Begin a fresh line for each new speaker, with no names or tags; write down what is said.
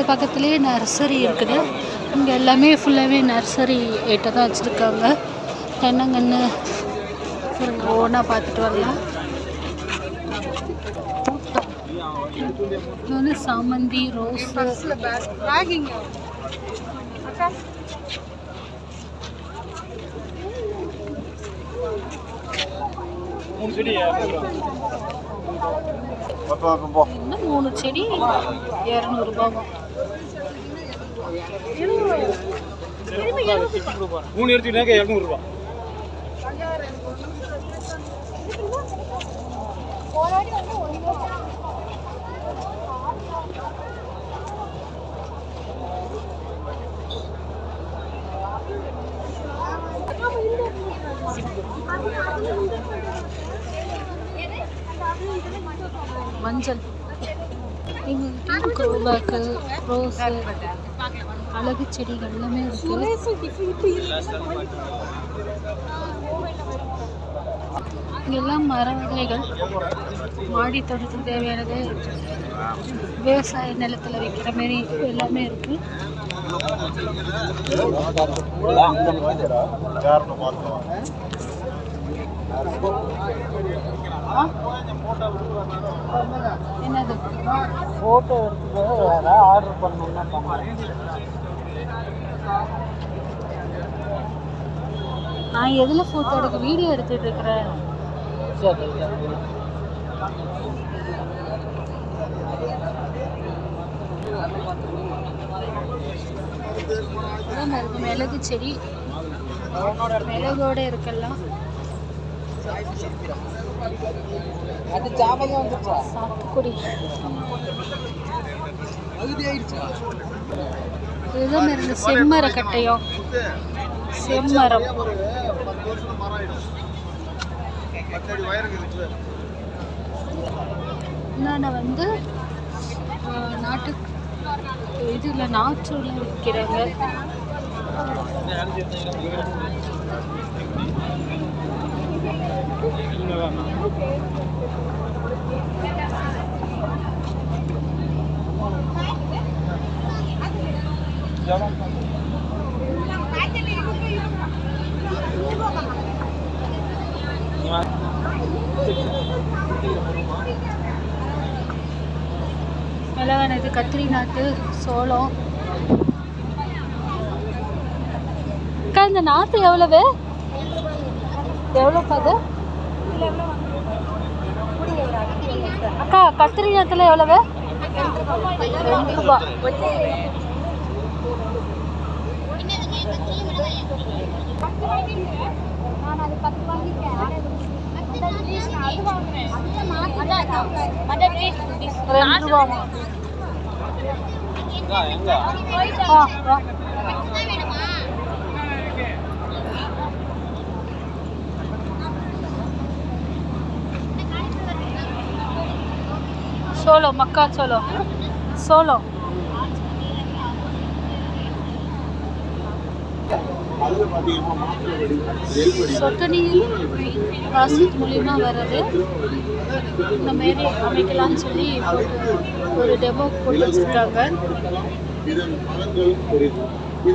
அது பக்கத்துலேயே நர்சரி இருக்குது. இங்கே எல்லாமே ஃபுல்லாகவே நர்சரி ஐட்டம் தான் வச்சுருக்காங்க. தென்னங்கன்று ஒவ்வொன்றா பார்த்துட்டு வரலாம். இது வந்து சாமந்தி ரோஸ். மூணு செடி இரநூறுபாவா
மூணு எடுத்துக்கிட்டாக்க இரநூறுபா
மஞ்சள். எங்கள்கிட்ட க்ரோபேக்கு ரோஸு அழகு செடிகள் எல்லாமே இருக்குது இங்கெல்லாம் மர வகைகள் மாடி தோட்டத்துக்கு தேவையானது விவசாய நிலத்தில் வைக்கிற மாரி எல்லாமே இருக்குது என்னது?
ஃபோட்டோ எடுத்துட்டு வேற ஆர்டர் பண்ணணும்னா
நான் எதில் ஃபோட்டோ எடுக்க வீடியோ எடுத்துட்டு இருக்கிறேன்?
சரி
மிளகு செடி. மிளகோட இருக்கலாம்.
அது ஜாபகம் வந்துச்சா
சாத்துக்குடி
பகுதி ஆயிடுச்சா?
இதுதான் இருந்து செம்மர கட்டையம் செம்மரம். இன்னொன்று வந்து நாட்டு இதில் நாற்றூரில் விற்கிறாங்க மிளகானது கத்திரி நாட்டு சோளம். அக்கா இந்த நாற்று எவ்வளவு? எவ்வளோ அது? அக்கா கத்திரி நாத்துல எவ்வளவு? ரெண்டு ரூபா. ரெண்டு ரூபா ஆ சோளம் மக்காச்சோளம் சோளம். சொட்டு நீர் ப்ராசஸ் மூலிமா வர்றது. இந்த மாரி அமைக்கலாம்னு சொல்லி ஒரு டெமோ போட்டு வச்சுருக்காங்க.